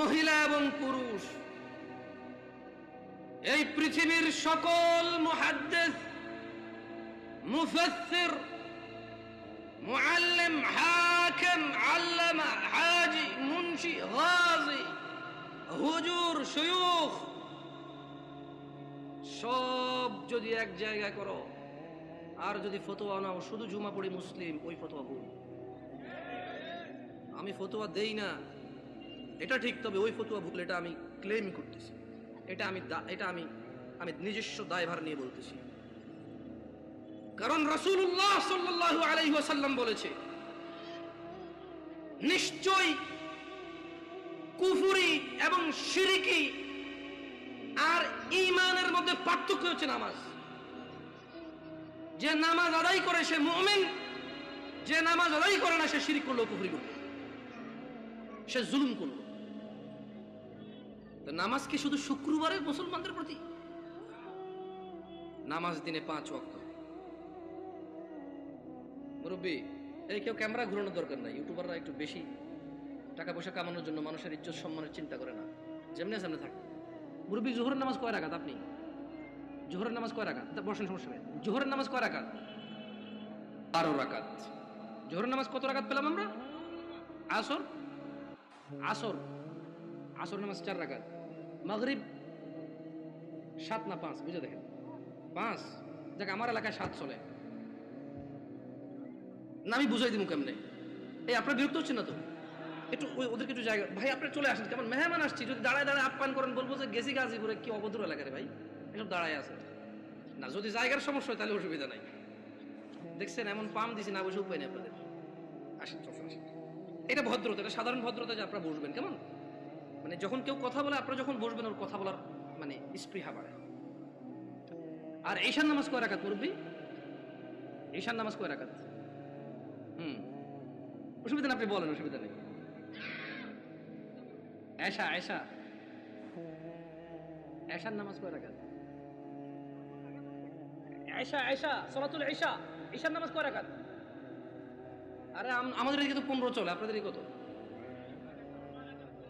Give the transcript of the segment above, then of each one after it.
মহিলা এবং পুরুষ, এই পৃথিবীর সকল মুহাদ্দিস, মুফাসসির, মুআল্লিম, হাকিম, আল্লামা, হাজি, মুন্সি গাজী হুজুর, শয়ুখ, সব যদি এক জায়গায় করো, আর যদি ফতোয়া নাও, শুধু জুমা পড়ি মুসলিম, ওই ফতোয়া ভুল। আমি ফতোয়া দেই না। এটা ঠিক, তবে ওই ফতুয়া ভুল এটা আমি ক্লেম করতেছি। এটা আমি এটা আমি আমি নিজস্ব দায়ভার নিয়ে বলতেছি। কারণ রাসূলুল্লাহ সাল্লাল্লাহু আলাইহি ওয়াসাল্লাম বলেছে, নিশ্চয় কুফুরি এবং শিরিকি আর ঈমানের মধ্যে পার্থক্য হচ্ছে নামাজ। যে নামাজ আদায় করে সে মুমিন, যে নামাজ আদায় করে না সে শিরিক করল কুফরি করল সে জুলুম করল তো নামাজ কি শুধু শুক্রবারের মুসলমানদের প্রতি? নামাজ দিনে পাঁচ ওয়াক্ত। মুরব্বী এই কেউ ক্যামেরা ঘুরানোর দরকার নাই। ইউটিউবাররা একটু বেশি টাকা পয়সা কামানোর জন্য মানুষের ইজ্জত সম্মানের চিন্তা করে না। যেমনি সামনে থাকে। মুরব্বী, জোহরের নামাজ কয় রাখাত আপনি? জোহরের নামাজ কয় রাখাত বসেন, সমস্যা নেই। জোহরের নামাজ কয় রাখাত বারো রাকাত। জোহরের নামাজ কত রাকাত পেলাম আমরা? আসর? আসর। আসর নামাজ চার রাকাত। মাগরিব সাত না পাঁচ, বুঝে দেখেন। পাঁচ দেখ আমার এলাকায় সাত চলে। না, আমি বুঝাই দিব কেমনে? এই, আপনার বিরক্ত হচ্ছে না তো? একটু ওদেরকে একটু জায়গা ভাই আপনি চলে আসেন। কেমন? মেহমান আসছি। যদি দাঁড়ায় দাঁড়ায় আপ্যায়ন করেন, বলব যে গেছি গাজীপুরে, কি অভদ্র এলাকা রে ভাই। এসব দাঁড়ায় আছে। না, যদি জায়গার সমস্যা হয়, তাহলে অসুবিধা নাই। দেখছেন, এমন পাম দিছি, না বসে উপায় নেই আপনাদের। আসেন চলুন আসেন। এটা ভদ্রতা, এটা সাধারণ ভদ্রতা যে আপনারা বসবেন কেমন? মানে যখন কেউ কথা বলে, আপনারা যখন বসবেন, ওর কথা বলার মানে স্পৃহা বাড়ে। আর ঈশান নামাজ কয় রাখাত মুরব্বী? ঈশান নামাজ কয় রাখাত হুম। অসুবিধা না আপনি বলেন, অসুবিধা নেই। এশা এশা এশার নামাজ কয় রাখাত এশা এশা সলাতুল এশা ঈশার নামাজ কয় রাখাত আরে আমাদের এদিকে তো পনেরো চলে, আপনাদের কত?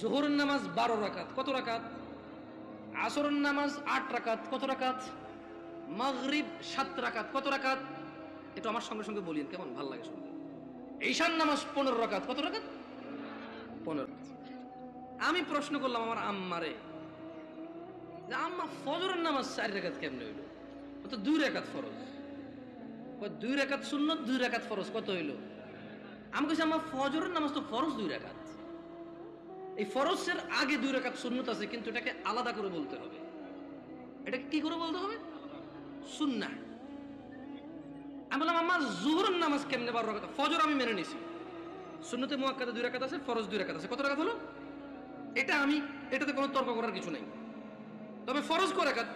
জোহরের নামাজ বারো রাকাত, কত রাকাত? আসরের নামাজ আট রাকাত, কত রাকাত? মাগরিব সাত রাকাত, কত রাকাত? একটু আমার সঙ্গে সঙ্গে বলিন কেমন? ভালো লাগে শুনতে। ঈশান নামাজ পনেরো রাকাত, কত রাকাত? পনেরো আমি প্রশ্ন করলাম আমার আম্মারে, যে আম্মা, ফজরের নামাজ চার রেখাত কেমনে হইল? ও তো দুই রেখাত ফরজ। দুই রেখাত শূন্য দুই রেখাত ফরজ, কত হইল? আমি কইছি আমার ফজরের নামাজ তো ফরজ দুই রেখাত এই ফরজের আগে দুই রেখাত সুন্নত আছে, কিন্তু এটাকে আলাদা করে বলতে হবে। এটাকে কি করে বলতে হবে? সুন্না আমি বললাম আমার জোহরের নামাজ কেমনে বারো রাখাত ফজর আমি মেনে নিছি। সুন্নতে মুয়াক্কাদে দুই রাখাত আছে, ফরজ দুই রাখাত আছে। কত রাখাত হলো? এটা আমি, এটাতে কোনো তর্ক করার কিছু নেই। তবে ফরজ কয় রাকাত?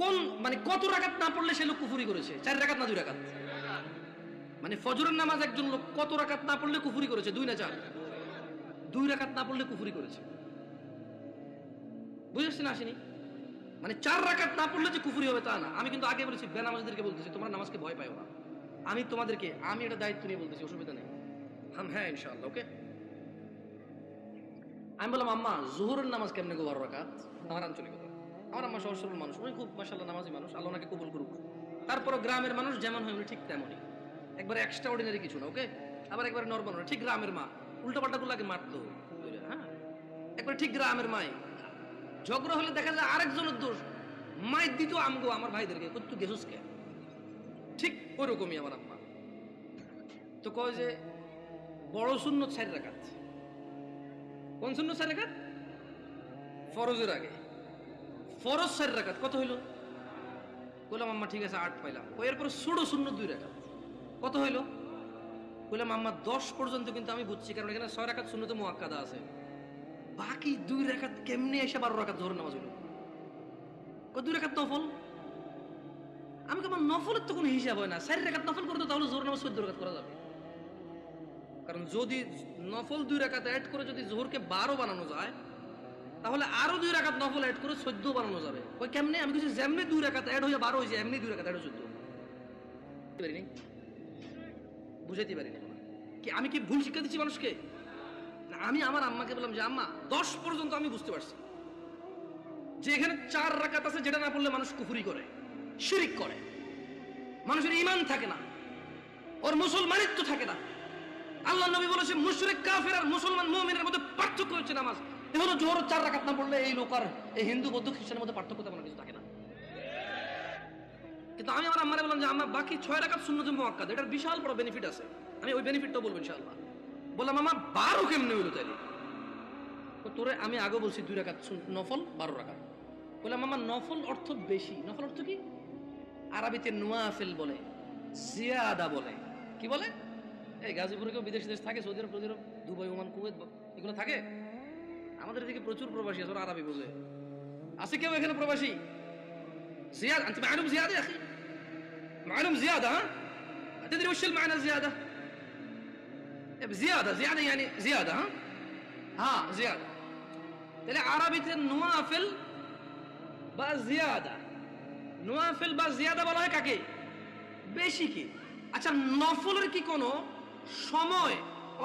কোন মানে কত রাকাত না পড়লে সে লোক কুফুরি করেছে? চার রাকাত না দুই রাকাত? মানে ফজরের নামাজ একজন লোক কত রাকাত না পড়লে কুফুরি করেছে? দুই না চার? দুই রাকাত না পড়লে কুফুরি করেছে। বুঝেছেন আসেনি? মানে চার রাকাত না পড়লে যে কুফুরি হবে তা না। আমি কিন্তু আগে বলেছি, বেনামাজদেরকে বলতেছি, তোমরা নামাজকে ভয় পাও না। আমি তোমাদেরকে, আমি এটা দায়িত্ব নিয়ে বলতেছি, অসুবিধা নেই। হাম হ্যাঁ ইনশাআল্লাহ, ওকে? আমি বললাম, আম্মা, জোহরের নামাজ কেমনে গো রাকাত আমার আঞ্চলিকতা। আমার আম্মা সহজ সরল মানুষ। উনি খুব মাসাল্লাহ নামাজি মানুষ। আল্লাহ ওনাকে কবুল করুক। তারপরে গ্রামের মানুষ যেমন হয়, উনি ঠিক তেমনই। একবার এক্সট্রা অর্ডিনারি কিছু না, ওকে? আবার একবার নর্মাল ঠিক গ্রামের মা। উল্টা পাল্টা গুলাকে মারতো। হ্যাঁ? একবার ঠিক গ্রামের মাই। ঝগড়া হলে দেখা যায় আরেকজনের দোষ। মাই দিত আমগো, আমার ভাইদেরকে তুই গেছুস কে ঠিক ওরকমই আমার আম্মা। তো কয় যে, বড় শূন্য চার রাখাত কোন শূন্য চার রাখাত ফরজের আগে। ফরজ চার রাখাত কত হইল? বললাম আম্মা ঠিক আছে, আট পাইলাম। এরপর ষোলো শূন্য দুই রাখাত কত হইল? বললাম, আম্মা, দশ পর্যন্ত কিন্তু আমি বুঝছি, কারণ এখানে ছয় রাখাত শূন্যতে মোয়াক্কাদা আছে। বাকি দুই রেখাত কেমনে এসে বারো রাখাত জোহর নামাজ কয়, দুই রেখাত নফল? আমি কেমন নফলের তো কোনো হিসাব হয় না। চারি রেখাত নফল করতো তাহলে জোহর নামাজ চোদ্দ রেখাত করা যাবে। কারণ যদি নফল দুই রেখাত অ্যাড করে যদি জোহরকে বারো বানানো যায়, তাহলে আরও দুই রাকাত নফল অ্যাড করে চোদ্দ বানানো যাবে। ওই কেমনে? আমি কিছু যেমনি দুই রাকাত অ্যাড হয়ে বারো হয়েছে এমনি দুই রাকাত অ্যাড চোদ্দ। পারিনি? বুঝাইতে পারিনি কি, আমি কি ভুল শিক্ষা দিচ্ছি মানুষকে? না, আমি আমার আম্মাকে বললাম যে, আম্মা, দশ পর্যন্ত আমি বুঝতে পারছি। যে এখানে চার রাকাত আছে, যেটা না পড়লে মানুষ কুফুরি করে, শিরিক করে। মানুষের ইমান থাকে না। ওর মুসলমানিত্ব থাকে না। আল্লাহ নবী বলেছে, মুশরিক, কাফের আর মুসলমান মুমিনের মধ্যে পার্থক্য হচ্ছে নামাজ। এ হলো জোহর চার রাকাত না পড়লে এই লোক আর এই হিন্দু, বৌদ্ধ, খ্রিস্টানের মধ্যে পার্থক্য তেমন কিছু থাকে না। কিন্তু আমি আমার আম্মারে বললাম যে আমার বাকি ছয় রাকাত শূন্য মোয়াক্কাদ এটার বিশাল বড় বেনিফিট আছে। আমি ওই বেনিফিটটাও বলব ইনশাআল্লাহ। বললাম আমার বারো কেমনে হইল তাইলে? তোরে আমি আগে বলছি দুই সুন- নফল, বারো রাকাত। বললাম আমার নফল অর্থ বেশি। নফল অর্থ কি? আরবিতে নুয়াফিল বলে, জিয়াদা বলে। কি বলে? এই গাজীপুরে কেউ বিদেশ দেশ থাকে, সৌদি আরব সৌদি আরব, দুবাই, ওমান, কুয়েত এগুলো থাকে? আমাদের এদিকে প্রচুর প্রবাসী আছে, ওরা আরবি বোঝে আছে কেউ এখানে প্রবাসী? زيادة أنت معلوم زيادة يا أخي معلوم زيادة ها تدري وش المعنى الزيادة زيادة زيادة يعني زيادة ها ها زيادة তাহলে আরবিতে নোয়াফিল বা জিয়াদা নোয়াফিল বা জিয়াদা বলা হয় কাকে বেশি কি আচ্ছা নফলের কি কোনো সময়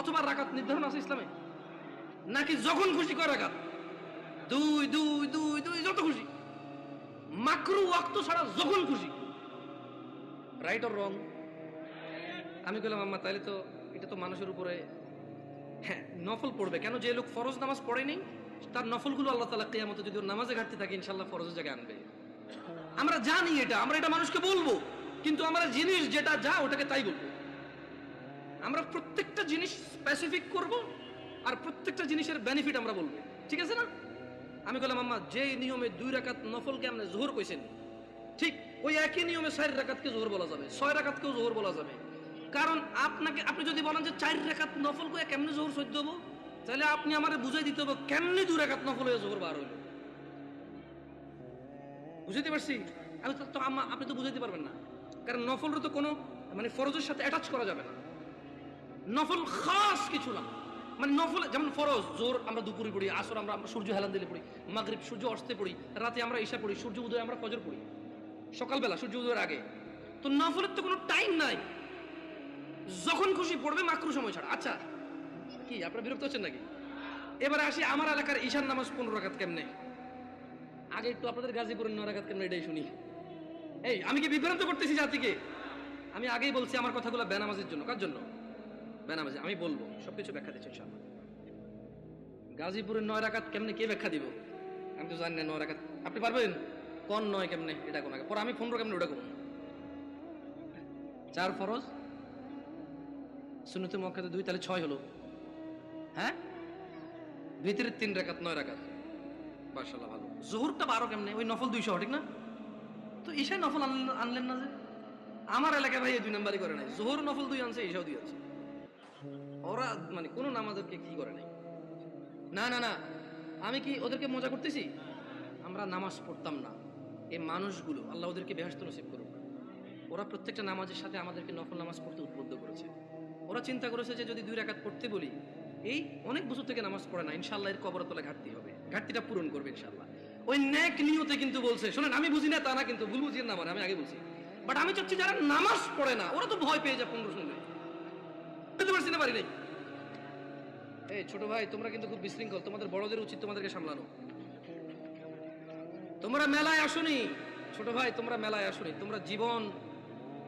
অথবা রাকাত নির্ধারণ আছে ইসলামে নাকি যখন খুশি করে রাকাত দুই দুই দুই দুই যত খুশি মাকরু ওয়াক্ত ছাড়া যখন খুশি। রাইট অর রং আমি বললাম আম্মা তাহলে তো এটা তো মানুষের উপরে হ্যাঁ নফল পড়বে। কেন যে লোক ফরজ নামাজ পড়েনি তার নফলগুলো আল্লাহ তালা কেয়ামতে যদি ওর নামাজে ঘাটতি থাকে ইনশাল্লাহ ফরজের জায়গায় আনবে। আমরা জানি এটা, আমরা এটা মানুষকে বলব, কিন্তু আমরা জিনিস যেটা যা, ওটাকে তাই বলব। আমরা প্রত্যেকটা জিনিস স্পেসিফিক করব, আর প্রত্যেকটা জিনিসের বেনিফিট আমরা বলব। ঠিক আছে না? আমি বললাম আম্মা যে নিয়মে দুই রাকাত নফলকে আমরা জোহর কইছেন, ঠিক ওই একই নিয়মে চার রাকাতকে জোহর বলা যাবে, ছয় রাকাতকেও জোহর বলা যাবে। কারণ আপনাকে, আপনি যদি বলেন যে চার রাকাত নফল করে কেমনে জোহর সহ্য হব, তাহলে আপনি আমারে বুঝাই দিতে হবে কেমনি দুই রাকাত নফল হয়ে জোহর বার হইল। বুঝাইতে পারছি? আমি তো আম্মা, আপনি তো বুঝাইতে পারবেন না। কারণ নফলের তো কোনো মানে ফরজের সাথে অ্যাটাচ করা যাবে না। নফল খাস কিছু না। মানে নফল, যেমন ফরজ, জোর আমরা দুপুরে পড়ি, আসর আমরা সূর্য হেলান দিলে পড়ি, মাগরিব সূর্য অস্তে পড়ি, রাতে আমরা ঈশা পড়ি, সূর্য উদয় আমরা ফজর পড়ি, সকালবেলা সূর্য উদয়ের আগে। তো নফলের তো কোনো টাইম নাই। যখন খুশি পড়বে মাকরু সময় ছাড়া। আচ্ছা কি, আপনারা বিরক্ত হচ্ছেন নাকি? এবারে আসি আমার এলাকার ঈশান নামাজ পনেরো রাখাত কেমনে? আগে একটু আপনাদের গাজীপুরের নয় রাখাত কেমনে এটাই শুনি। এই, আমি কি বিভ্রান্ত করতেছি জাতিকে? আমি আগেই বলছি আমার কথাগুলো বেনামাজের জন্য। কার জন্য? বেনামাজি আমি বলব, সবকিছু ব্যাখ্যা দিচ্ছি ইনশাআল্লাহ। গাজীপুরের নয় রাখাত কেমনে, কে ব্যাখ্যা দিব? আমি তো জানি না নয় রাকাত, আপনি পারবেন? কোন নয় কেমনে, এটা কোন পরে আমি পনেরো কেমনে, ওটা কোন চার ফরজ, সুন্নতে মক্কাতে দুই, তাহলে ছয় হলো। হ্যাঁ? ভিতরে তিন রাকাত, নয় রাকাত। মাশাআল্লাহ, ভালো। জোহরটা বারো কেমনে, ওই নফল দুইশো, ঠিক না? তো ঈশায় নফল আনলেন না যে? আমার এলাকায় ভাই এই দুই নাম্বারই করে নাই। জোহর নফল দুই আনছে, ঈশাও দুই আনছে। ওরা মানে কোনো নামাজেরকে কি করে নাই? না না না, আমি কি ওদেরকে মজা করতেছি? আমরা নামাজ পড়তাম না। এই মানুষগুলো, আল্লাহ ওদেরকে বেহাস্ত নসিব করুক। ওরা প্রত্যেকটা নামাজের সাথে আমাদেরকে নফল নামাজ পড়তে উদ্বুদ্ধ করেছে। ওরা চিন্তা করেছে যে যদি দুই রাকাত পড়তে বলি, এই অনেক বছর থেকে নামাজ পড়ে না ইনশাল্লাহ এর কবর তলে ঘাটতি হবে। ঘাটতিটা পূরণ করবে ইনশাল্লাহ ওই ন্যাক নিয়তে কিন্তু বলছে, শোনেন, আমি বুঝি না, তা না, কিন্তু ভুল বুঝিয়ে না মানে আমি আগে বলছি। বাট আমি চাচ্ছি যারা নামাজ পড়ে না, ওরা তো ভয় পেয়ে যায় পনেরো না পারি নাই। এই ছোট ভাই, তোমরা কিন্তু খুব বিশৃঙ্খল। তোমাদের বড়দের উচিত তোমাদেরকে সামলানো। তোমরা মেলায় আসোনি। ছোট ভাই, তোমরা মেলায় তোমরা জীবন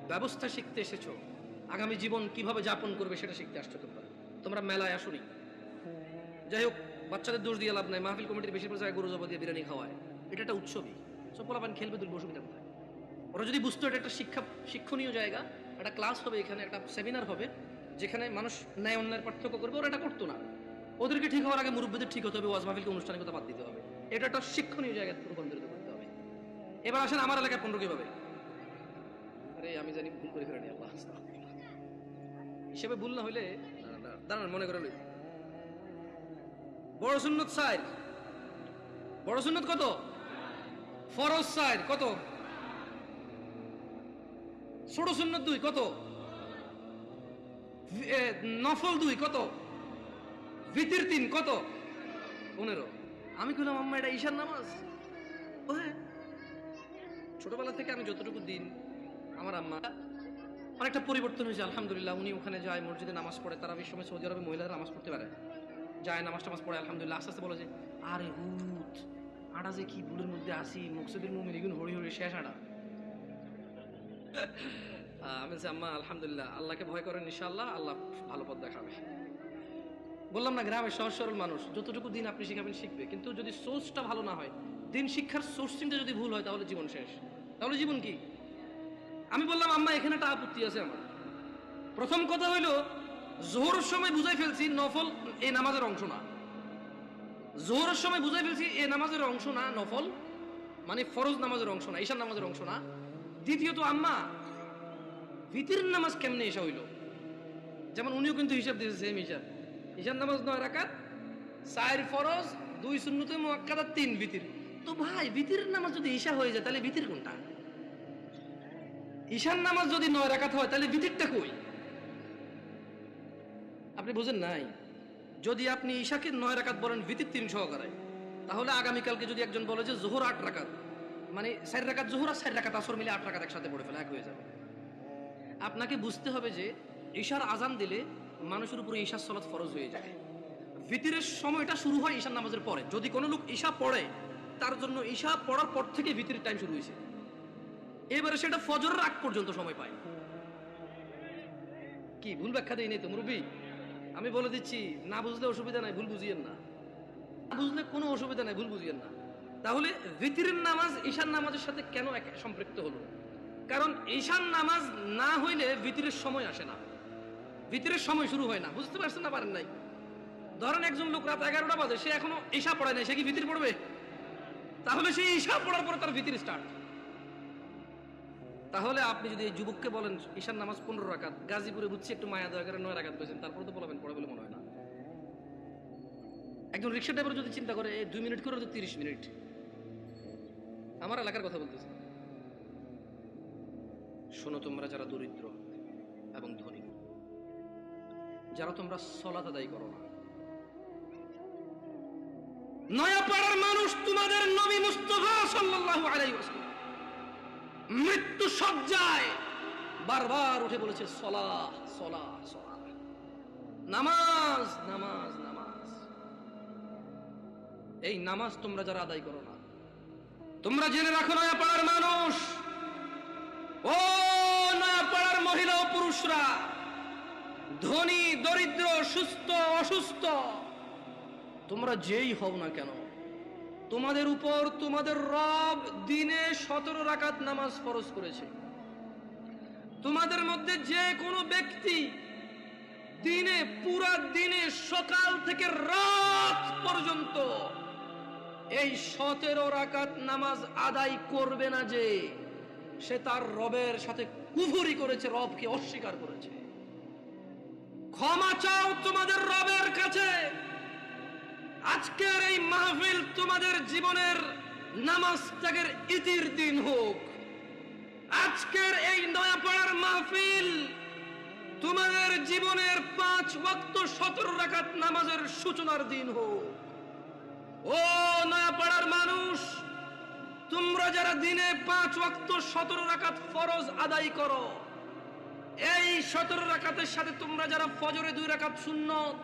ব্যবস্থা শিখতে এসেছ। আগামী জীবন কীভাবে যাপন করবে সেটা শিখতে আসছো তোমরা। তোমরা মেলায় আসোনি। যাই হোক, বাচ্চাদের দোষ দিয়ে লাভ নাই। মাহফিল কমিটির বেশিরভাগ জায়গায় গরু জবা দিয়ে বিরিয়ানি খাওয়ায়। এটা একটা উৎসবই। সব পোলাপান খেলবে দুর্ব অসুবিধা কোথায়? ওরা যদি বুঝতো এটা একটা শিক্ষা শিক্ষণীয় জায়গা, একটা ক্লাস হবে এখানে, একটা সেমিনার হবে যেখানে মানুষ ন্যায় অন্যায়ের পার্থক্য করবে ওরা এটা করতো না। ওদেরকে ঠিক হওয়ার আগে মুরব্বীদের ঠিক হতে হবে ওয়াজ মাহফিলকে কথা বাদ দিতে হবে। এটা একটা শিক্ষণীয় জায়গায় রূপান্তরিত করতে হবে। এবার আসেন আমার এলাকায় পনেরো কীভাবে? আরে আমি জানি ভুল করে ফেলেনি আল্লাহ হিসেবে ভুল না হইলে দাঁড়ান, মনে করে লই বড় সুন্নত সাইড বড় সুন্নত কত? ফরজ সাইড কত? ছোট সুন্নত দুই কত? নফল দুই, কত? ভিতির তিন, কত? পনেরো। আমি কইলাম, আম্মা, এটা ঈশান নামাজ? ছোটবেলা থেকে আমি যতটুকু দিন আমার আম্মা, অনেকটা পরিবর্তন হয়েছে, আলহামদুলিল্লাহ, উনি ওখানে যায়, মসজিদে নামাজ পড়ে, তারা এই সময় সৌদি আরবে মহিলারা নামাজ পড়তে পারে। যায়, নামাজ টামাজ পড়ে, আলহামদুলিল্লাহ, আস্তে আস্তে বলে যে, আরে হুত, আটা যে কি ভুলের মধ্যে আসি, মকসুদের মুমিন এগুলো হরি হরি শেষ আটা। আমি বলছি, আম্মা, আলহামদুলিল্লাহ, আল্লাহকে ভয় করেন ইনশাআল্লাহ, আল্লাহ ভালো পথ দেখাবে। বললাম, না, গ্রামের সহজ সরল মানুষ, যতটুকু দিন আপনি শিখাবেন শিখবে। কিন্তু যদি সোর্সটা ভালো না হয়, দিন শিক্ষার সোর্সিংটা যদি ভুল হয়, তাহলে জীবন শেষ। তাহলে জীবন কি? আমি বললাম, আম্মা, এখানে একটা আপত্তি আছে আমার। প্রথম কথা হইল, জোহরের সময় বুঝাই ফেলছি নফল এ নামাজের অংশ না। জোহরের সময় বুঝাই ফেলছি এ নামাজের অংশ না, নফল মানে ফরজ নামাজের অংশ না ঈশান নামাজের অংশ না। দ্বিতীয়ত, আম্মা ভিতির নামাজ কেমনে এসা হইল? যেমন উনিও কিন্তু হিসাব দিয়েছে সেম হিসাব ঈশান নামাজ নয় রাকাত, চার ফরজ, দুই শূন্যতে মোয়াক্কাদা তিন ভিতির। তো ভাই ভিতির নামাজ যদি ঈশা হয়ে যায়, তাহলে ভিতির কোনটা? ঈশান নামাজ যদি নয় রাকাত হয়, তাহলে ভিতিরটা কই? আপনি বুঝেন নাই? যদি আপনি ঈশাকে নয় রাকাত বলেন, ভিতির তিন সহকারে, তাহলে আগামীকালকে যদি একজন বলে যে জোহর আট রাকাত মানে চার রাকাত জোহর আর চার রাকাত আসর মিলে আট রাকাত একসাথে পড়ে ফেলে, এক হয়ে যাবে। আপনাকে বুঝতে হবে যে ঈশার আজান দিলে মানুষের উপরে ঈশার সলাৎ ফরজ হয়ে যায়। ভিতিরের সময়টা শুরু হয় ঈশার নামাজের পরে। যদি কোনো লোক ঈশা পড়ে, তার জন্য ঈশা পড়ার পর থেকে ভিতিরের টাইম শুরু হয়েছে। এবারে সেটা ফজর আগ পর্যন্ত সময় পায়। কি, ভুল ব্যাখ্যা নেই তো, মুরব্বী? আমি বলে দিচ্ছি, না বুঝলে অসুবিধা নাই, ভুল বুঝিয়েন না। বুঝলে কোনো অসুবিধা নাই, ভুল বুঝিয়েন না। তাহলে ভিতিরের নামাজ ঈশার নামাজের সাথে কেন এক- সম্পৃক্ত হলো? কারণ ঈশান নামাজ না হইলে ভিতরের সময় আসে না। ভিতরের সময় শুরু হয় না। বুঝতে পারছেন না, পারেন নাই? ধরেন একজন লোক রাত এগারোটা বাজে, সে এখনও ঈশা পড়ায় নাই, সে কি ভিতর পড়বে? তাহলে সে ঈশা পড়ার পরে তার ভিতর স্টার্ট তাহলে আপনি যদি এই যুবককে বলেন, ঈশান নামাজ পনেরো রাকাত, গাজীপুরে বুঝছি একটু মায়া দয়া করে নয় রাকাত পেয়েছেন তারপরে তো বলবেন, পড়ে বলে মনে হয় না। একজন রিক্সা ড্রাইভার যদি চিন্তা করে দুই মিনিট করে তো তিরিশ মিনিট। আমার এলাকার কথা বলতেছি। শোনো তোমরা যারা দরিদ্র এবং ধনী। যারা তোমরা সলাত আদায় করো না। নয়াপাড়ার মানুষ তোমাদের নবী মুস্তফা সাল্লাল্লাহু আলাইহি ওয়াসাল্লাম মৃত্যু সজ্জায় বারবার উঠে বলেছে, সলাহ সলাহ সলাহ। নামাজ নামাজ নামাজ। এই নামাজ তোমরা যারা আদায় করো না, তোমরা জেনে রাখো নয়াপাড়ার মানুষ। ও নয়াপাড়ার মহিলা ও পুরুষরা, ধনী, দরিদ্র, সুস্থ, অসুস্থ, তোমরা যেই হও না কেন, তোমাদের উপর তোমাদের রব দিনে সতেরো রাকাত নামাজ ফরজ করেছে। তোমাদের মধ্যে যে কোনো ব্যক্তি দিনে, পুরা দিনে, সকাল থেকে রাত পর্যন্ত এই সতেরো রাকাত নামাজ আদায় করবে না যে। সে তার রবের সাথে কুফুরি করেছে, রবকে অস্বীকার করেছে। ক্ষমা চাও তোমাদের রবের কাছে। আজকের এই মাহফিল তোমাদের জীবনের নামাজ ত্যাগের ইতির দিন হোক। আজকের এই নয়াপাড়ার মাহফিল তোমাদের জীবনের পাঁচ ওয়াক্ত সতেরো রাকাত নামাজের সূচনার দিন হোক। ও নয়াপাড়ার মানুষ তোমরা যারা দিনে পাঁচ ওয়াক্ত সতেরো রাকাত ফরজ আদায় করো, এই সতেরো রাকাতের সাথে তোমরা যারা ফজরে দুই রাকাত সুন্নত,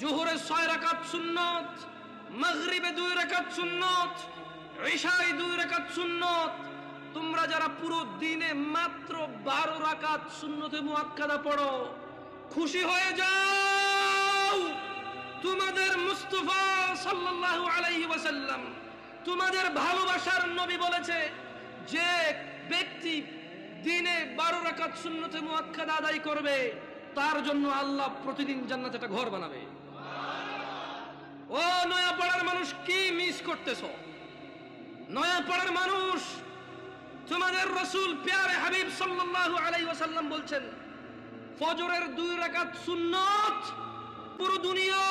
জোহরে ছয় রাকাত সুন্নত, মাগরিবে দুই রাকাত সুন্নত, ঈশায় দুই রাকাত সুন্নত, তোমরা যারা পুরো দিনে মাত্র বারো রাকাত সুন্নতে মুআক্কাদা পড়ো, খুশি হয়ে যাও। তোমাদের মুস্তফা সাল্লাল্লাহু আলাইহি ওয়াসাল্লাম তোমাদের ভালোবাসার নবী বলেছে যে ব্যক্তি দিনে বারো রাকাত শূন্যতে মুআক্কাদা আদায় করবে, তার জন্য আল্লাহ প্রতিদিন জান্নাতে একটা ঘর বানাবে। ও নয়াপাড়ার মানুষ, কি মিস করতেছ? নয়াপাড়ার মানুষ, তোমাদের রসুল প্যারে হাবিব সাল্লাল্লাহু আলাইহি ওয়াসাল্লাম বলছেন, ফজরের দুই রাকাত সুন্নত পুরো দুনিয়া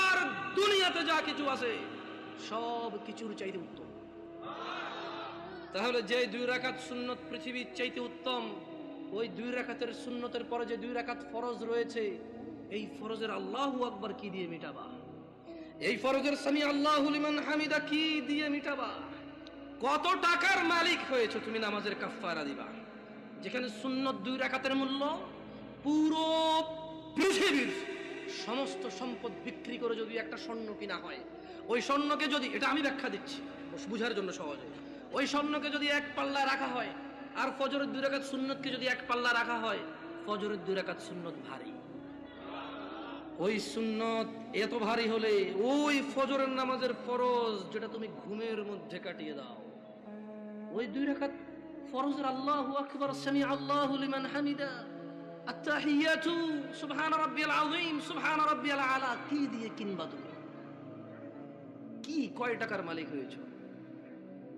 আর দুনিয়াতে যা কিছু আছে। সব কিছুর চাইতে উত্তম। তাহলে যে দুই রাকাত সুন্নত পৃথিবীর চাইতে উত্তম, ওই দুই রাকাতের সুন্নতের পরে যে দুই রাকাত ফরজ রয়েছে, এই ফরজের আল্লাহু আকবার কি দিয়ে মিটাবা? এই ফরজের সামি আল্লাহ লিমান হামিদা কি দিয়ে মিটাবা? কত টাকার মালিক হয়েছে তুমি নামাজের কাফারা দিবা? যেখানে সুন্নত দুই রাকাতের মূল্য, পুরো পৃথিবীর সমস্ত সম্পদ বিক্রি করে যদি একটা স্বর্ণ কিনা হয় ওই স্বর্ণকে যদি, এটা আমি ব্যাখ্যা দিচ্ছি, বুঝার জন্য সহজে। ওই স্বর্ণকে যদি এক পাল্লা রাখা হয়, আর ফজরের দুই রাকাত সুন্নতকে যদি এক পাল্লা রাখা হয়, ফজরের দুই রাকাত সুন্নত ভারী। ওই সুন্নত এত ভারী হলে ওই ফজরের নামাজের ফরজ যেটা তুমি ঘুমের মধ্যে কাটিয়ে দাও। ওই দুই রাকাত ফরজের আল্লাহু আকবার সামি আল্লাহু লিমান হামিদা। আত্তাহিয়াতু, সুবহান রাব্বিয়াল আযীম, সুবহান রাব্বিয়াল আলা, কি দিয়ে কিনবা তুমি? কি কয় টাকার মালিক হয়েছো?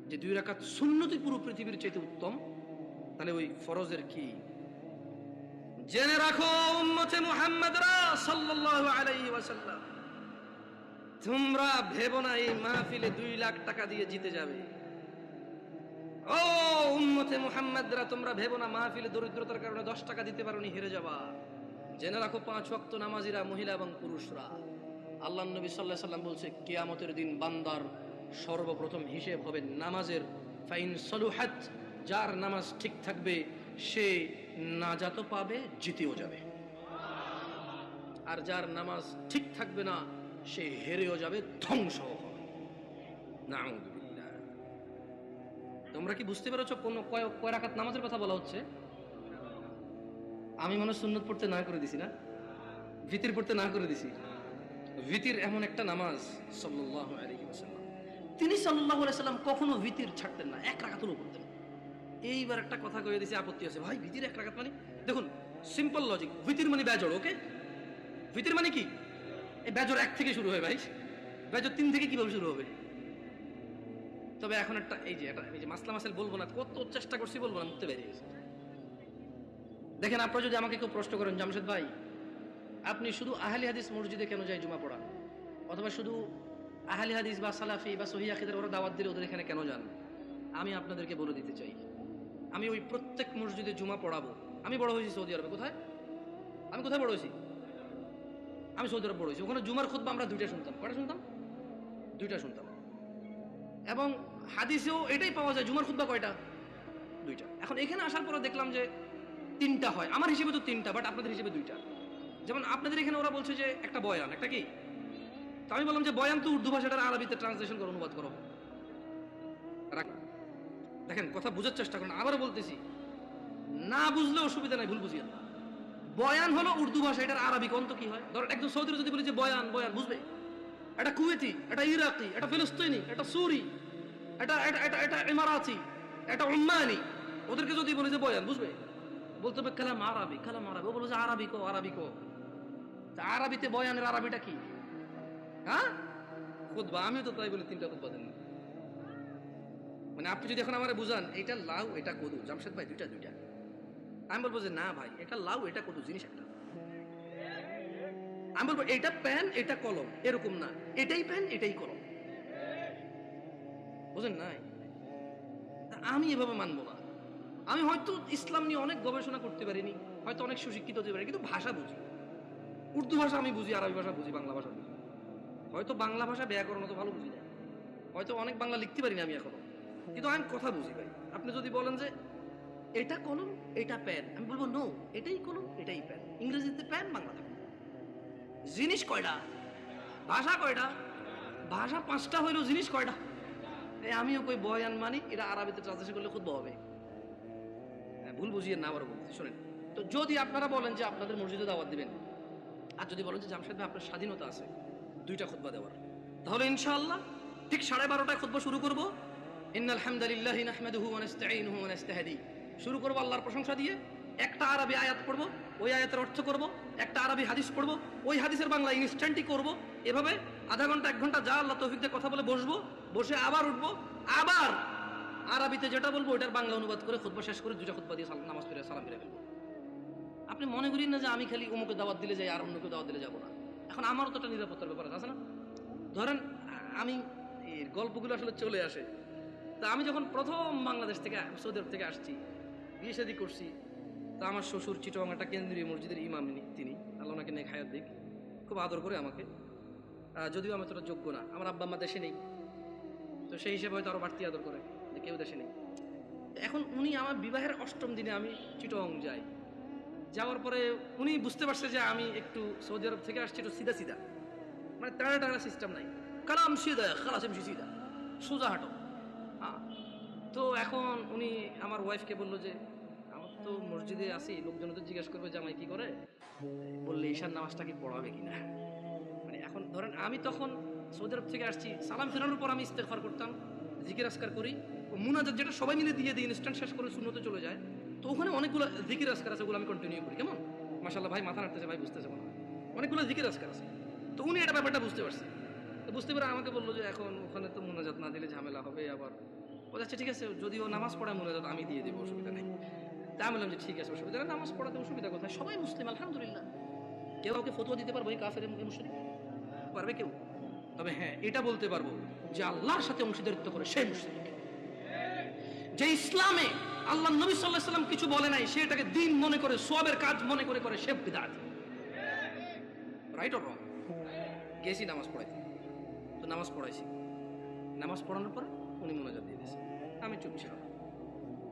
যে দুই রাকাত সুন্নতি পুরো পৃথিবীর চাইতে উত্তম, তাহলে ওই ফরজের কি? জেনে রাখো, উম্মতে সাল্লাল্লাহু আলাইহি ওয়াসাল্লাম, তোমরা ভেবো না এই মাহফিলে দুই লাখ টাকা দিয়ে জিতে যাবে। ও উম্মতে মুহাম্মাদরা, তোমরা ভেবো না মাহফিলে দরিদ্রতার কারণে দশ টাকা দিতে পারোনি, হেরে যাবা। জেনে রাখো, পাঁচ ওয়াক্ত নামাজিরা, মহিলা এবং পুরুষরা। আল্লাহ নবী সাল্লাহ সাল্লাম বলছে, কিয়ামতের দিন বান্দার সর্বপ্রথম হিসেব হবে নামাজের। ফাইন সলুহাত, যার নামাজ ঠিক থাকবে, সে নাজাত পাবে, জিতেও যাবে। আর যার নামাজ ঠিক থাকবে না, সে হেরেও যাবে, ধ্বংস হবে। নাউযুবিল্লাহ। তোমরা কি বুঝতে পেরেছ কোন কয় রাকাত নামাজের কথা বলা হচ্ছে? আমি মনে সুন্নত পড়তে না করে দিছি না? ভিতির পড়তে না করে দিছি? ভিতির এমন একটা নামাজ ওয়াসাল্লাম। তিনি আলাইহি সাল্লাম কখনো ভিতির ছাড়তেন না, এক রাকাতও পড়তেন এইবার একটা কথা কয়ে দিছি, আপত্তি আছে। ভাই, ভিতির এক রাকাত মানে? দেখুন সিম্পল লজিক ভিতির মানে বেজড় ওকে ভিতির মানে কি? এই বেজর এক থেকে শুরু হয় ভাই। বেজর তিন থেকে কীভাবে শুরু হবে? তবে এখন একটা, এই যে এটা, এই যে মাসলা মাসাল বলব না, কত চেষ্টা করছি বলব না, মুক্তি বেরিয়ে গেছে। দেখেন, আপনারা যদি আমাকে কেউ প্রশ্ন করেন, জামশেদ ভাই আপনি শুধু আহলি হাদিস মসজিদে কেন যায় জুমা পড়ান? অথবা শুধু আহলি হাদিস বা সালাফি বা সহি আখিদের ওরা দাওয়াত দিলে ওদের এখানে কেন যান? আমি আপনাদেরকে বলে দিতে চাই। আমি ওই প্রত্যেক মসজিদে জুমা পড়াবো। আমি বড় হয়েছি সৌদি আরবে। কোথায়? আমি কোথায় বড় হয়েছি? আমি সৌদি আরব বড় হয়েছি। ওখানে জুমার খুদ্া আমরা দুইটা শুনতাম। কটা শুনতাম? দুইটা শুনতাম। এবং হাদিসেও এটাই পাওয়া যায়, জুমার খুদ্া কয়টা? দুইটা। এখন এখানে আসার পরে দেখলাম যে তিনটা হয়। আমার হিসেবে তো তিনটা বাট আপনাদের হিসেবে দুইটা। যেমন আপনাদের এখানে ওরা বলছে যে একটা বয়ান, একটা কি? তা আমি বললাম যে বয়ান তো উর্দু ভাষাটার আরবিতে ট্রান্সলেশন করে অনুবাদ করো। দেখেন, কথা বোঝার চেষ্টা করুন। আবারও বলতেছি, না বুঝলে অসুবিধা নাই, ভুল বুঝিয়ে বয়ান হলো উর্দু ভাষা, এটার আরবি অন্ত কি হয়? ধর একজন সৌদির যদি বলি যে বয়ান বয়ান, বুঝবে? এটা কুয়েতি, এটা ইরাকি, এটা ফিলিস্তিনি, এটা সুরি, এটা এটা এটা ইমারাতি, এটা উম্মানি ওদেরকে যদি বলি যে বয়ান, বুঝবে? বলতে হবে, কালাম আরবি কালাম আরবি। ও বলবে যে, আরবি কো আরবি কো। আরবিতে বয়ানের আরবিটা কি? হ্যাঁ? খুদবা আমিও তো তাই বলি, তিনটা খুদবা দেন মানে আপনি যদি এখন আমার বুঝান, এটা লাউ, এটা কদু। জামশেদ ভাই, দুইটা দুইটা। আমি বলব যে না ভাই, এটা লাউ, এটা কদু জিনিস একটা। আমি বলব এটা পেন এটা কলম, এরকম না। এটাই পেন এটাই কলম। বুঝেন নাই? আমি এভাবে মানবো না। আমি হয়তো ইসলাম নিয়ে অনেক গবেষণা করতে পারিনি, হয়তো অনেক সুশিক্ষিত হতে পারি কিন্তু ভাষা বুঝি। উর্দু ভাষা আমি বুঝি আরবি ভাষা বুঝি বাংলা ভাষা বুঝি। হয়তো বাংলা ভাষা ব্যাকরণ তো ভালো বুঝি না। হয়তো অনেক বাংলা লিখতে পারি না আমি এখনও। কিন্তু আমি কথা বুঝি ভাই। আপনি যদি বলেন যে এটা কলম এটা প্যান আমি বলব নো এটাই কলম এটাই প্যান ইংরেজিতে প্যান বাংলাতে জিনিস কয়টা? ভাষা কয়টা? ভাষা পাঁচটা হইল জিনিস কয়টা? আমিও কই বয়ান মানি এটা আরবিতে ট্রান্সলেশন করলে খুব হবে। হ্যাঁ, ভুল বুঝিয়ে না আবার বলতে শোনেন। তো যদি আপনারা বলেন যে আপনাদের মসজিদে দাওয়াত দিবেন আর যদি বলেন যে জামশেদ ভাই, আপনার স্বাধীনতা আছে, দুইটা খুতবা দেওয়ার। তাহলে ইনশাআল্লাহ ঠিক সাড়ে বারোটায় খুতবা শুরু করব। ইন্নাল হামদালিল্লাহি নাহমাদুহু ওয়া নাস্তাঈনুহু শুরু করব আল্লাহর প্রশংসা দিয়ে, একটা আরবি আয়াত পড়ব, ওই আয়াতের অর্থ করব, একটা আরবি হাদিস পড়ব, ওই হাদিসের বাংলা ইনস্ট্যান্টই করব, এভাবে আধা ঘণ্টা, এক ঘণ্টা যা আল্লাহ তৌফিক কথা বলে বসবো, বসে আবার উঠবো, আবার আরবিতে যেটা বলব ওটার বাংলা অনুবাদ করে খুতবা শেষ করে দুটা খুতবা দিয়ে নামাজ পড়ে সালাম ফিরে ফেলব। আপনি মনে করেন না যে আমি খালি অমুকে দাওয়াত দিলে যাই আর অন্যকে দাওয়াত দিলে যাব না? এখন আমারও তো একটা নিরাপত্তার ব্যাপার আছে না? ধরেন, আমি এর গল্পগুলো আসলে চলে আসে। তা আমি যখন প্রথম বাংলাদেশ থেকে, সৌদি আরব থেকে আসছি, বিয়ে শাদি করছি, তা আমার শ্বশুর চিটং একটা কেন্দ্রীয় মসজিদের ইমাম তিনি। আল্লাহ ওনাকে নেই খায়াত দিক, খুব আদর করে আমাকে। যদিও আমি তোরা যোগ্য না, আমার আব্বা আম্মা দেশে নেই। তো সেই হিসেবে হয়তো আরও বাড়তি আদর করে যে কেউ দেশে নেই। এখন উনি আমার বিবাহের অষ্টম দিনে আমি চিটং যাই। যাওয়ার পরে উনি বুঝতে পারছে যে আমি একটু সৌদি আরব থেকে আসছি, একটু সিধা সিধা। মানে টানা টানা সিস্টেম নাই। কালাম সিধা, খালাস এমসি সিধা। সোজা হাঁটো। হ্যাঁ তো এখন উনি আমার ওয়াইফকে বলল যে, আমার তো মসজিদে আসি লোকজন তো জিজ্ঞেস করবে যে আমায় কী করে? বললে, ঈশার নামাজটা কি পড়াবে কিনা? মানে এখন ধরেন আমি তখন সৌদি আরব থেকে আসছি, সালাম ফেরানোর পর আমি ইস্তেফার করতাম, জিকির আসকার করি। মুনাজাত যেটা সবাই মিলে দিয়ে দিই ইনস্ট্যান্ট শেষ করে শূন্যতে চলে যায়। তো ওখানে অনেকগুলো জিকির আসকার আছে, ওগুলো আমি কন্টিনিউ করি। কেমন? মাসাল্লাহ ভাই মাথা নাড়তেছে, ভাই বুঝতেছে মনে হয়। অনেকগুলো জিকির আসকার আছে। তো উনি এটা ব্যাপারটা বুঝতে পারছে। তো বুঝতে পেরে আমাকে বলল যে, এখন ওখানে তো মুনাজাত না দিলে ঝামেলা হবে আবার। ও আচ্ছা ঠিক আছে যদি ও নামাজ পড়ায় মুনাজাত আমি দিয়ে দেবো, অসুবিধা নেই। তা আমি বললাম যে, ঠিক আছে, অসুবিধা নেই, নামাজ পড়াতে অসুবিধা কোথায়? সবাই মুসলিম, আলহামদুলিল্লাহ। কেউ কাউকে ফতুয়া দিতে পারব, এই কাফের মুসলিম পারবে কেউ? তবে হ্যাঁ এটা বলতে পারব যে, আল্লাহর সাথে অংশীদারিত্ব করে সেই মুসলিম যে ইসলামে আল্লাহ নবী সাল্লাহ সাল্লাম কিছু বলে নাই, সে এটাকে দিন মনে করে সবের কাজ মনে করে করে, সে বিদাত। রাইট অর গেছি, নামাজ পড়াইতে। তো নামাজ পড়াইছি। নামাজ পড়ানোর পর উনি মোনাজাত দিয়ে দিয়েছে। আমি চুপ ছিলাম।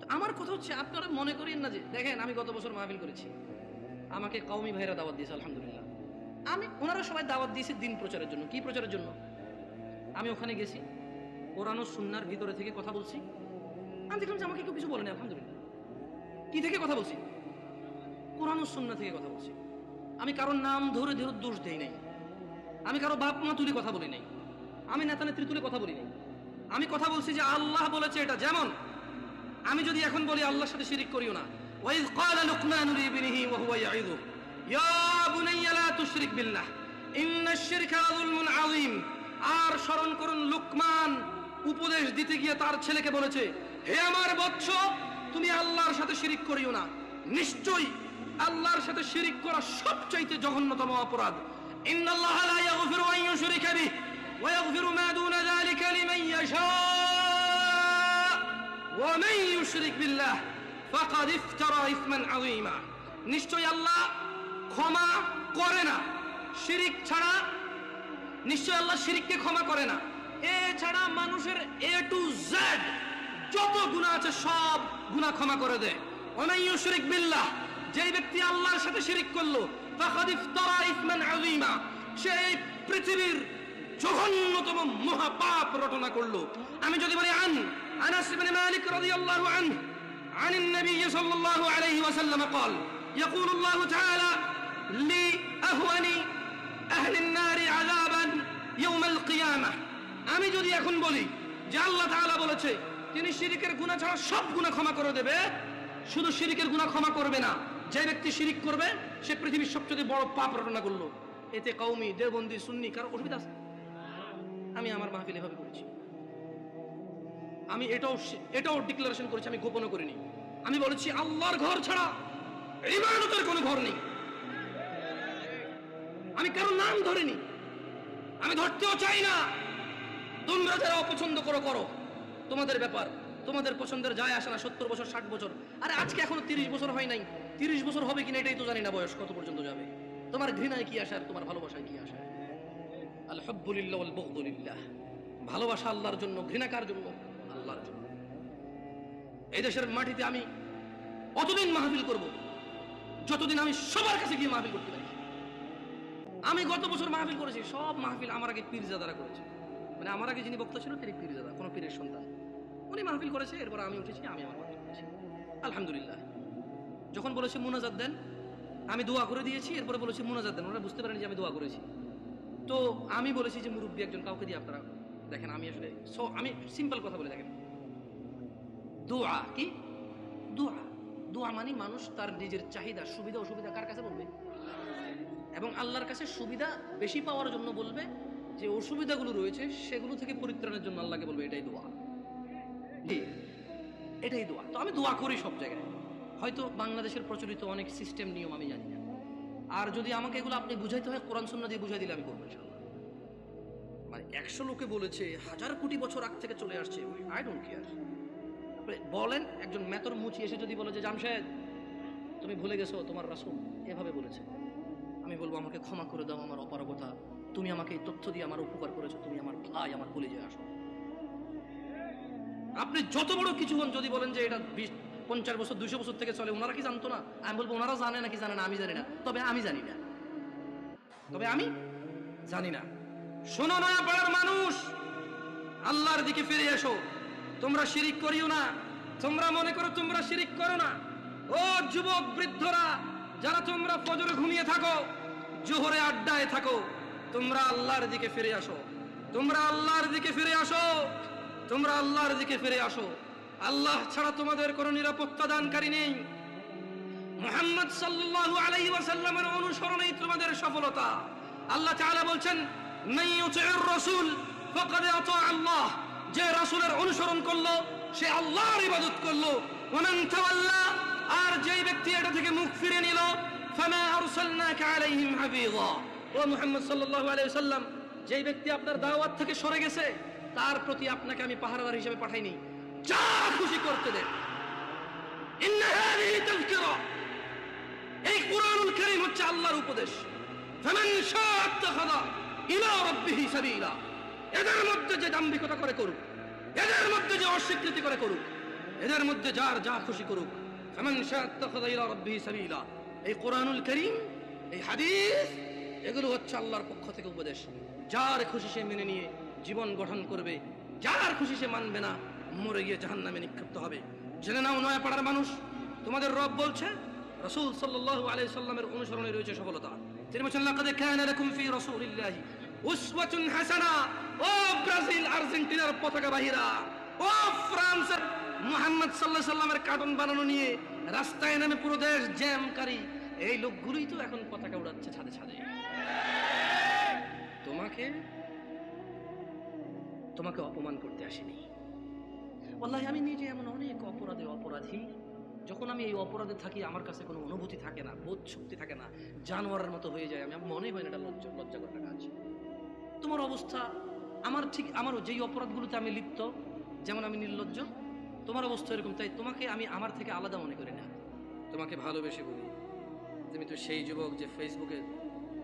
তো আমার কথা হচ্ছে, আপনারা মনে করেন না যে, দেখেন, আমি গত বছর মাহফিল করেছি। আমাকে কওমি ভাইরা দাওয়াত দিয়েছে, আলহামদুলিল্লাহ। আমি, ওনারা সবাই দাওয়াত দিয়েছে দিন প্রচারের জন্য। কি প্রচারের জন্য? আমি ওখানে গেছি, কোরআন ও সুন্নার ভিতরে থেকে কথা বলছি। আমি দেখলাম যে আমাকে কেউ কিছু বলেনি আলহামদুলিল্লাহ। কি থেকে কথা বলছি? কোরআন সুন্না থেকে কথা বলছি। আমি কারোর নাম ধরে ধরে দোষ দেই নাই। আমি কারও বাপ মা তুলে কথা বলি নাই। আমি নেতা নেত্রী তুলে কথা বলি নাই। আমি কথা বলছি যে আল্লাহ বলেছে এটা। যেমন, আমি যদি এখন বলি আল্লাহর সাথে শিরিক করিও না। ওয়াইজ ক্বালা লুকমান লিবনিহি ওয়া হুয়া ইয়াইযু ইয়া বুনাইয়া লা তুশরিক বিল্লাহ ইন্নাশ শিরকা যুলমুন আযীম। আর স্মরণ করুন লুকমান। উপদেশ দিতে গিয়ে তার ছেলেকে বলেছে হে আমার বৎস, তুমি আল্লাহর সাথে শিরিক করিও না। নিশ্চয়ই আল্লাহর সাথে শিরিক করা সবচাইতে জঘন্যতম অপরাধ। নিশ্চয় আল্লাহ ইয়াগফিরু আন নিশ্চয়ই আল্লাহ ক্ষমা করে না। শিরিক ছাড়া নিশ্চয় আল্লাহ শিরিককে ক্ষমা করে না। এছাড়া মানুষের এ টু জেড যত গুনাহ আছে সব গুনাহ ক্ষমা করে দেয় ওমান ইউশরিক বিল্লাহ যেই ব্যক্তি আল্লাহর সাথে শিরিক করলো ফাকাদ ইফতারা ইসমান আযীমা সে এই পৃথিবীর জঘন্যতম মহাপাপ রটনা করলো আমি যদি বলি আন আনাস ইবনে মালিক রাদিয়াল্লাহু আনহু عن النبي صلى الله عليه وسلم قال يقول الله تعالى لأهون أهل النار عذابا يوم القيامة আমি যদি এখন বলি যে আল্লাহ তাআলা বলেছে তিনি শিরিকের গুনাহ ছাড়া সব গুনাহ ক্ষমা করে দেবে। শুধু শিরিকের গুনাহ ক্ষমা করবে না, যে ব্যক্তি শিরিক করবে, সে পৃথিবীর সবচেয়ে বড় পাপ রটনা করল। এতে কওমি, দেওবন্দি, সুন্নি, কারও অসুবিধা আছে? আমি আমার মাহফিল এভাবে করেছি। আমি এটাও এটাও ডিক্লারেশন করেছি, আমি গোপনও করিনি। আমি বলেছি, আল্লাহর ঘর ছাড়া কোনো ঘর নেই। আমি কারও নাম ধরিনি। আমি ধরতেও চাই না। তোমরা যারা অপছন্দ করো করো। তোমাদের ব্যাপার, তোমাদের পছন্দের যায় আসে না সত্তর বছর, ষাট বছর। আরে আজকে এখনও তিরিশ বছর হয় নাই। তিরিশ বছর হবে কিনা এটাই তো জানি না বয়স কত পর্যন্ত যাবে। তোমার ঘৃণায় কি আসে আর তোমার ভালোবাসায় কি আসে? আল হব্বুলিল্লাহ ভালোবাসা আল্লাহর জন্য, ঘৃণা কার জন্য? আল্লাহর জন্য। এই দেশের মাটিতে আমি অতদিন মাহফিল করব, যতদিন আমি সবার কাছে গিয়ে মাহফিল করতে পারি। আমি গত বছর মাহফিল করেছি, সব মাহফিল আমার আগে পীরজাদারা করেছে। মানে আমার আগে যিনি বক্তা ছিল তিনি পীরজাদা, কোনো পীরের সন্তান। উনি মাহফিল করেছে, এরপর আমি উঠেছি, আমি আমার মাহফিল করেছি। আলহামদুলিল্লাহ। যখন বলেছে মুনাজাত দেন, আমি দোয়া করে দিয়েছি, এরপরে বলেছি মুনাজাত দেন। ওরা বুঝতে পারেনি যে আমি দোয়া করেছি। তো আমি বলেছি যে মুরব্বী একজন কাউকে দিয়ে আপনারা দেখেন, আমি আসলে সো, আমি সিম্পল কথা বলে দেখেন দোয়া কি? দোয়া। দোয়া মানে মানুষ তার নিজের চাহিদা, সুবিধা, অসুবিধা কার কাছে বলবে? এবং আল্লাহর কাছে সুবিধা বেশি পাওয়ার জন্য বলবে যে, অসুবিধাগুলো রয়েছে, সেগুলো থেকে পরিত্রাণের জন্য আল্লাহকে বলবে, এটাই দোয়া। এটাই দোয়া। তো আমি দোয়া করি সব জায়গায়। হয়তো বাংলাদেশের প্রচলিত অনেক সিস্টেম নিয়ম আমি জানি না। আর যদি আমাকে এগুলো আপনি বুঝাইতে হয়, কোরআন সুন্নাহ দিয়ে বুঝাই দিলে আমি করব মানে একশো লোকে বলেছে, হাজার কোটি বছর আগ থেকে চলে আসছে। আই ডোন্ট কেয়ার বলেন, একজন মেতর মুচি এসে যদি বলে যে জামশেদ তুমি ভুলে গেছো, তোমার রাসূল এভাবে বলেছে। আমি বলব, আমাকে ক্ষমা করে দাও, আমার অপারগতা। তুমি আমাকে এই তথ্য দিয়ে আমার উপকার করেছ, তুমি আমার ভাই, আমার কলেজে আসো। আপনি যত বড় কিছু হন, যদি বলেন যে এটা বিশ, পঞ্চাশ বছর, দুইশো বছর থেকে চলে, ওনারা কি জানতো না? আমি বলব, ওনারা জানে নাকি জানে না, আমি জানি না। তবে আমি জানি না। তবে আমি জানি না। শোনো না, পাড়ার মানুষ! আল্লাহর দিকে ফিরে এসো। তোমরা শিরিক করিও না। তোমরা মনে করো, তোমরা শিরিক করো না। ও যুবক, বৃদ্ধরা, যারা তোমরা ফজরে ঘুমিয়ে থাকো, জোহরে আড্ডায় থাকো, তোমরা আল্লাহর দিকে ফিরে আসো। তোমরা আল্লাহর দিকে ফিরে আসো। তোমরা আল্লাহর দিকে ফিরে আসো। আল্লাহ ছাড়া তোমাদের কোনো নিরাপত্তা দানকারী নেই। মুহাম্মদ সাল্লাল্লাহু আলাইহি ওয়াসাল্লামের অনুসরণেই তোমাদের সফলতা। আল্লাহ তাআলা বলছেন ইউতি'র রাসূল ফাকাদ আতা আল্লাহ। যে রাসূলের অনুসরণ করল, সে আল্লাহর ইবাদত করল। ওমান তাওয়াল্লা, আর যেই ব্যক্তি এটা থেকে মুখ ফিরে নিল, ফামা আরসালনাকা আলাইহিম হাফিযা। ও মুহাম্মদ সাল্লাল্লাহু আলাইহি ওয়াসাল্লাম, যেই ব্যক্তি আপনার দাওয়াত থেকে সরে গেছে তার প্রতি আপনাকে আমি পাহারাদার হিসেবে পাঠাইনি। যা খুশি করতে দেন এই কোরআনুল কারীম হচ্ছে আল্লাহর উপদেশ। এদের মধ্যে যে দাম্ভিকতা করে করুক, এদের মধ্যে যে অস্বীকৃতি করে করুক, এদের মধ্যে যার যা খুশি করুক এই কোরআনুল কারীম, এই হাদিস, এগুলো হচ্ছে আল্লাহর পক্ষ থেকে উপদেশ। যার খুশি সে মেনে নিয়ে জীবন গঠন করবে। যার খুশি সে মানবে না, মরে গিয়ে জাহান্নামে নিক্ষিপ্ত হবে। জেনে নাও নয়া পাড়ার মানুষ, তোমাদের রব বলছে, রাসূল সাল্লাল্লাহু আলাইহি সাল্লামের অনুসরণে রয়েছে সফলতা। তিনি বলেছেন, লাকাদ কানা লাকুম ফি রাসূলিল্লাহি উসওয়াতুন হাসানা। ও ব্রাজিল, আর্জেন্টিনার পতাকা বাহিরা, ও ফ্রান্সের মুহাম্মদ সাল্লাল্লাহু সাল্লামের কার্টুন বানানো নিয়ে রাস্তায় নামে পুরো দেশ জ্যামকারী। এই লোকগুলোই তো এখন পতাকা উড়াচ্ছে ছাদে ছাদে। তোমাকে তোমাকে অপমান করতে আসেনি। ওয়াল্লাহি, আমি নিজে এমন অনেক অপরাধে অপরাধী। যখন আমি এই অপরাধে থাকি, আমার কাছে কোনো অনুভূতি থাকে না, বোধ শক্তি থাকে না, জানোয়ারের মতো হয়ে যায় আমি। মনেই হয় না এটা লজ্জা লজ্জা করার কাজ। তোমার অবস্থা, আমার ঠিক আমার যেই অপরাধগুলোতে আমি লিপ্ত, যেমন আমি নির্লজ্জ, তোমার অবস্থা এরকম। তাই তোমাকে আমি আমার থেকে আলাদা মনে করি না। তোমাকে ভালোবেসে বলি, তুমি তো সেই যুবক যে ফেসবুকে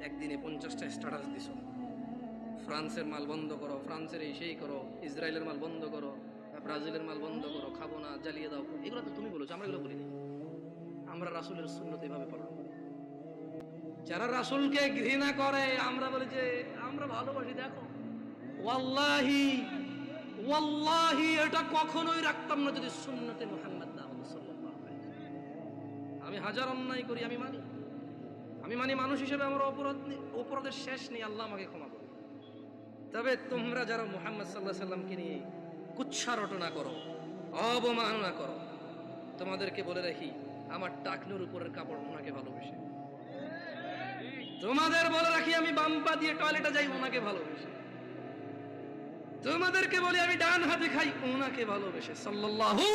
একদিনে পঞ্চাশটা স্ট্যাটাস দিছো। ফ্রান্সের মাল বন্ধ করো, ফ্রান্সের এই সেই করো, ইসরায়েলের মাল বন্ধ করো, ব্রাজিলের মাল বন্ধ করো, খাব না, জ্বালিয়ে দাও। এগুলো তো তুমি বলেছ, আমরা এগুলো বলিনি। আমরা রাসূলের সুন্নত এভাবে পালন করি। যারা রাসূলকে ঘৃণা করে, আমরা বলি যে, আমরা ভালোবাসি, দেখো। ওয়াল্লাহি ওয়াল্লাহি, এটা কখনোই রাখতাম না যদি সুন্নতে মুহাম্মদ। আমি হাজার অন্যায় করি, আমি মানি। আমি মানি মানুষ হিসেবে আমার অপরাধ অপরাধের শেষ নেই, আল্লাহ আমাকে ক্ষমা তবে তোমরা যারা মুহাম্মদ সাল্লাহ সাল্লামকে নিয়ে কুচ্ছা রটনা করো, অবমাননা করো, তোমাদেরকে বলে রাখি, আমার টাকনুর উপরের কাপড় ওনাকে ভালোবেসে। তোমাদের বলে রাখি, আমি বাম্পা দিয়ে টয়লেটে যাই, ওনাকে ভালোবেসে। তোমাদেরকে বলি, আমি ডান হাতে খাই, ওনাকে ভালোবেসে। সাল্লাল্লাহু